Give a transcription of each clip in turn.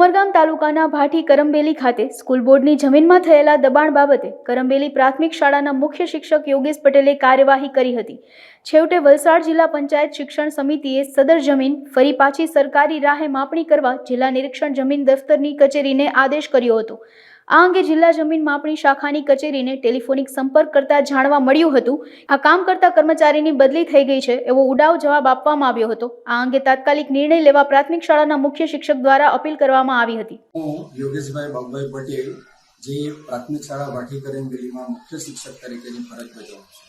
ઉમરગામ તાલુકાના ભાટી કરંબેલી ખાતે સ્કૂલ બોર્ડની જમીનમાં થયેલા દબાણ બાબતે કરંબેલી પ્રાથમિક શાળાના મુખ્ય શિક્ષક યોગેશ પટેલે કાર્યવાહી કરી હતી. છેવટે વલસાડ જિલ્લા પંચાયત શિક્ષણ સમિતિએ સદર જમીન ફરી પાછી સરકારી રાહે માપણી કરવા જિલ્લા નિરીક્ષણ જમીન દફતરની કચેરીને આદેશ કર્યો હતો. આ અંગે જિલ્લા જમીન માપણી શાખાની કચેરીને ટેલિફોનિક સંપર્ક કરતા જાણવા મળ્યું હતું. આ કામ કરતા કર્મચારીની બદલી થઈ ગઈ છે એવો ઉડાવ જવાબ આપવામાં આવ્યો હતો. આ અંગે તાત્કાલિક નિર્ણય લેવા પ્રાથમિક શાળાના મુખ્ય શિક્ષક દ્વારા અપીલ કરવામાં આવી હતી. જે પ્રાથમિક શાળા વાઠી કરેંગેલીમાં મુખ્ય શિક્ષક તરીકેની ફરજ બજાવું છું.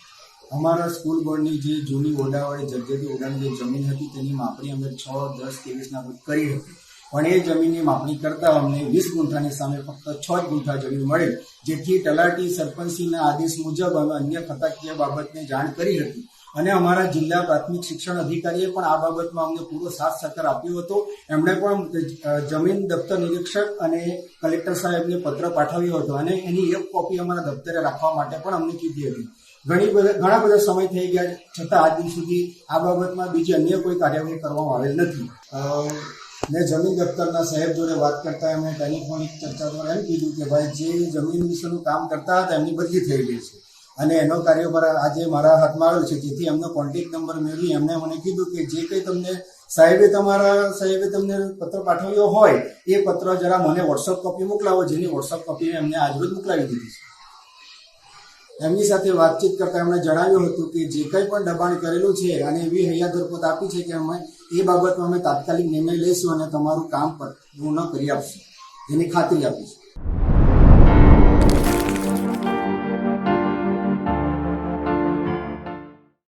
અમારા સ્કૂલ બોર્ડની જે જૂની ઓડાવાળી જગ્યાથી ઓડાની જે જમીન હતી તેની માપણી અમે છ, દસ, ત્રેવીસના કરી હતી. પણ એ જમીનની માપણી કરતા અમને વીસ ગુંઠાની સામે ફક્ત છ જ ગુંઠા જમીન મળે, જેથી તલાટી સરપંચશ્રીના આદેશ મુજબ અમે અન્ય ખતાકીય બાબતને જાણ કરી હતી. અને અમારા જિલ્લા પ્રાથમિક શિક્ષણ અધિકારીએ પણ આ બાબતમાં અમને પૂરો સાથ સહકાર આપ્યો હતો. એમણે પણ જમીન દફતર નિરીક્ષક અને કલેક્ટર સાહેબને પત્ર પાઠવ્યો હતો અને એની એક કોપી અમારા દફતરે રાખવા માટે પણ અમને કીધી હતી. ઘણી બધા, ઘણા બધા સમય થઈ ગયા, છતાં આજ દિન સુધી આ બાબતમાં બીજી અન્ય કોઈ કાર્યવાહી કરવામાં આવેલ નથી. મેં જમીન દફતરના સાહેબ જોડે વાત કરતા એમણે ટેલિફોનિક ચર્ચા દ્વારા એમ કીધું કે ભાઈ, જે જમીન વિશેનું કામ કરતા હતા, એમની બદલી થઈ ગઈ છે. અને એનો કાર્યભાર આજે મારા હાથમાં આવ્યો છે. જેથી એમનો કોન્ટેક્ટ નંબર મેળવી એમણે મને કીધું કે જે કંઈ તમને સાહેબે તમારા, સાહેબે તમને પત્ર પાઠવ્યો હોય, એ પત્ર જરા મને વોટ્સઅપ કોપી મોકલાવો. જેની વોટ્સઅપ કોપી એમને આજરોજ મોકલાવી દીધી છે. એમની સાથે વાતચીત કરતા એમણે જણાવ્યું હતું કે જે કંઈ પણ દબાણ કરેલું છે અને એવી હૈયાદરપત આપી છે કે અમે એ બાબતમાં અમે તાત્કાલિક નિર્ણય લઈશું અને તમારું કામ પૂર્ણ કરી આપશું. એની ખાતરી આપીશું.